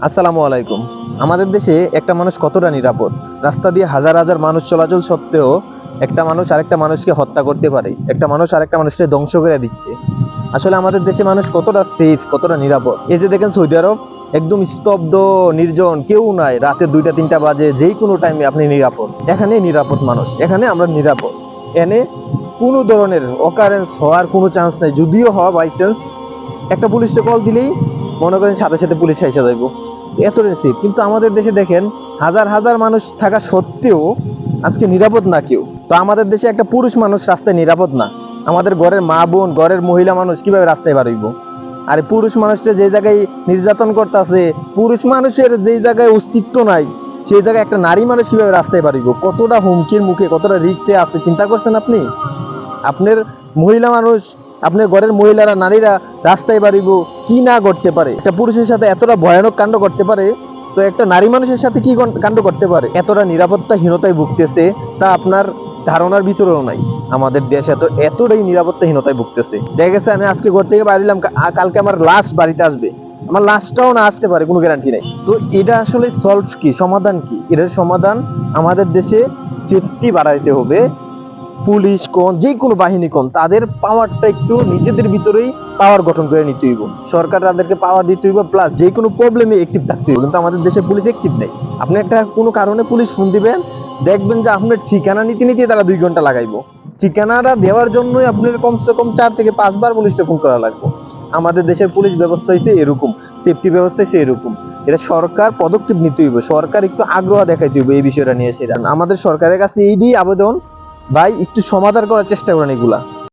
আসসালামু আলাইকুম। আমাদের দেশে একটা মানুষ কতটা নিরাপদ? রাস্তা দিয়ে হাজার হাজার মানুষ চলাচল সত্ত্বেও একটা মানুষ আরেকটা মানুষকে হত্যা করতে পারে। একটা মানুষ আরেকটা মানুষকে ধ্বংস করে দিচ্ছে। আসলে আমাদের দেশে মানুষ কতটা সেফ কতটা নিরাপদ? এই যে দেখেন সৌদি আরব, একদম স্তব্ধ, নির্জন, কেউ নাই। রাতে দুইটা, তিনটা বাজে যেই কোনো টাইমে আপনি নিরাপদ। এখানে নিরাপদ মানুষ। এখানে আমরা নিরাপদ। এনে কোনো ধরনের অকারেন্স হওয়ার কোনো চান্স নাই। যদিও হয় বাই চান্স একটা পুলিশকে কল দিলেই মনে করেন সাথে সাথে পুলিশ এসে যাইব। এত রিসিভ কিন্তু আমাদের দেশে দেখেন, হাজার হাজার মানুষ থাকা সত্ত্বেও আজকে নিরাপদ না কেউ। তো আমাদের দেশে একটা পুরুষ মানুষ রাস্তায় নিরাপদ না। আমাদের ঘরের মা বোন, ঘরের মহিলা মানুষ কীভাবে রাস্তায় বাড়াইব আর পুরুষ মানুষটা যে জায়গায় নির্যাতন করতেছে, পুরুষ মানুষের যে জায়গায় অস্তিত্ব নাই, সেই জায়গায় একটা নারী মানুষ কীভাবে রাস্তায় বাড়িব কতটা হুমকির মুখে, কতটা রিক্সে আছে, চিন্তা করছেন আপনি? আপনার মহিলা মানুষ আপনার ঘরের মহিলারা, নারীরা রাস্তায় বাড়িব, কি না করতে পারে? একটা পুরুষের সাথে এতটা ভয়ানক কাণ্ড করতে পারে, তো একটা নারী মানুষের সাথে কি কাণ্ড করতে পারে? এতটা নিরাপত্তাহীনতায় ভুগতেছে, তা আপনার ধারণার ভিতরেও নাই। আমাদের দেশ এত এতটাই নিরাপত্তাহীনতায় ভুগতেছে। দেখা গেছে আমি আজকে ঘর থেকে বাইরিলাম কালকে আমার লাশ বাড়িতে আসবে। আমার লাশটাও না আসতে পারে, কোনো গ্যারান্টি নাই। তো এটা আসলে সলভ কি? সমাধান কি? এটার সমাধান আমাদের দেশে সেফটি বাড়াইতে হবে। পুলিশ, কোন, যে কোনো বাহিনী কোন, তাদের পাওয়ারটা একটু নিজেদের ভিতরেই পাওয়ার গঠন করে নিতে হইব। সরকার তাদেরকে পাওয়ার দিতে হইব প্লাস যে কোনো প্রবলেমে অ্যাক্টিভ থাকতে হইব। কিন্তু আমাদের দেশে পুলিশ অ্যাক্টিভ নেই। আপনি একটা কোনো কারণে পুলিশ ফোন দিবেন, দেখবেন যে আপনার ঠিকানা নিতে নিতে তারা দুই ঘণ্টা লাগাইবো। ঠিকানাটা দেওয়ার জন্যই আপনার কমসে কম চার থেকে পাঁচবার পুলিশটা ফোন করা লাগবে। আমাদের দেশের পুলিশ ব্যবস্থা হয়েছে এরকম সেফটি ব্যবস্থা হচ্ছে এরকম। এটা সরকার পদক্ষেপ নিতে হইব। সরকার একটু আগ্রহ দেখাইতে হইব এই বিষয়টা নিয়ে সেটা। আমাদের সরকারের কাছে এই দিয়ে আবেদন ভাই একটু সমাধান করার চেষ্টা করেন এগুলা।